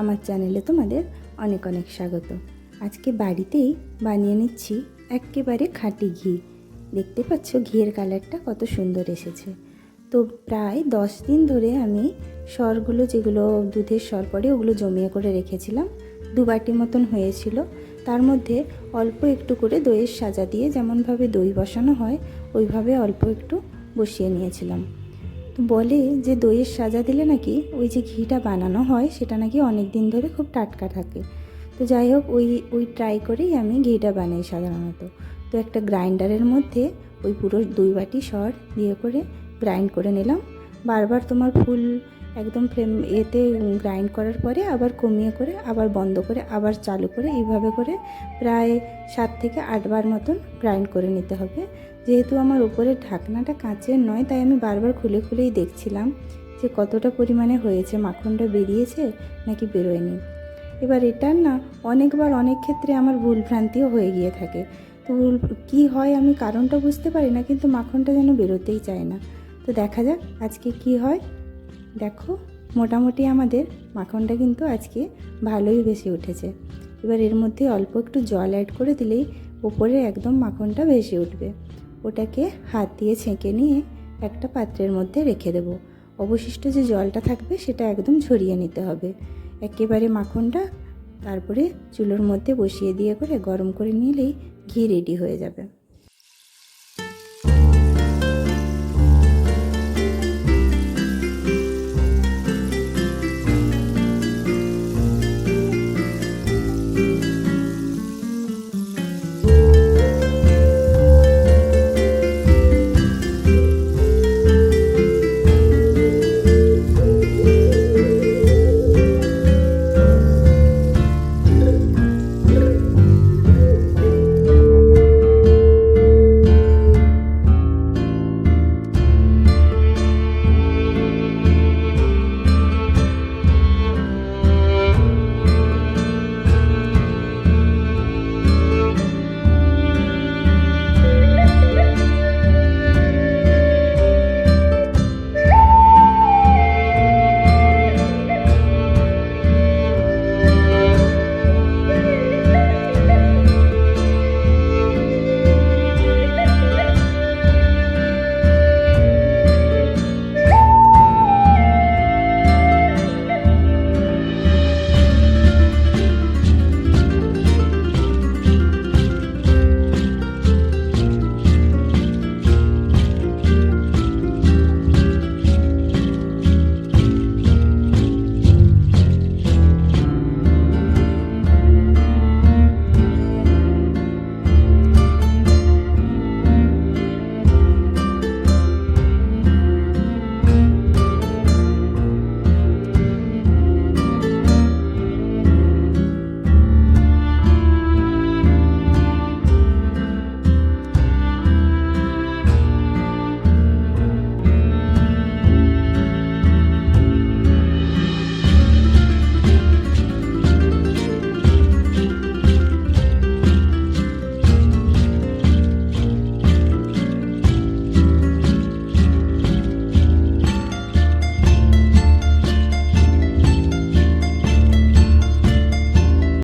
আমার চ্যানেলে তোমাদের অনেক অনেক স্বাগত। আজকে বাড়িতেই বানিয়ে নিচ্ছি একেবারে খাঁটি ঘি। দেখতে পাচ্ছ ঘিয়ের কালারটা কত সুন্দর এসেছে। তো প্রায় দশ দিন ধরে আমি সরগুলো যেগুলো দুধের সর পড়ে ওগুলো জমিয়ে করে রেখেছিলাম, দু বাটি মতন হয়েছিল। তার মধ্যে অল্প একটু করে দইয়ের সাজা দিয়ে যেমনভাবে দই বসানো হয়, ওইভাবে অল্প একটু বসিয়ে নিয়েছিলাম। বলে যে দইয়ের সাজা দিলে নাকি ওই যে ঘিটা বানানো হয়, সেটা নাকি অনেক দিন ধরে খুব টাটকা থাকে। তো যাই হোক, ওই ওই ট্রাই করেই আমি ঘিটা বানাই সাধারণত। তো একটা গ্রাইন্ডারের মধ্যে ওই পুরো দুই বাটি সর দিয়ে করে গ্রাইন্ড করে নিলাম। বারবার তোমার ফুল একদম ফ্লেম এতে গ্রাইন্ড করার পরে আবার কমিয়ে করে, আবার বন্ধ করে, আবার চালু করে এইভাবে করে প্রায় সাত থেকে আটবার মতন গ্রাইন্ড করে নিতে হবে। যেহেতু আমার উপরের ঢাকনাটা কাঁচের নয়, তাই আমি বারবার খুলে খুলেই দেখছিলাম যে কতটা পরিমাণে হয়েছে, মাখনটা বেরিয়েছে নাকি বেরোয়নি। এবার এটার না অনেকবার অনেক ক্ষেত্রে আমার ভুল ভ্রান্তিও হয়ে গিয়ে থাকে। তো ভুল কী হয় আমি কারণটা বুঝতে পারি না, কিন্তু মাখনটা যেন বেরোতেই চায় না। তো দেখা যাক আজকে কি হয়। দেখো, মোটামুটি আমাদের মাখনটা কিন্তু আজকে ভালোই ভেসে উঠেছে। এবার এর মধ্যে অল্প একটু জল অ্যাড করে দিলেই ওপরে একদম মাখনটা ভেসে উঠবে। ওটাকে হাত দিয়ে ছেঁকে নিয়ে একটা পাত্রের মধ্যে রেখে দেবো। অবশিষ্ট যে জলটা থাকবে সেটা একদম ঝরিয়ে নিতে হবে। একেবারে মাখনটা তারপরে চুলোর মধ্যে বসিয়ে দিয়ে করে গরম করে নিলেই ঘি রেডি হয়ে যাবে।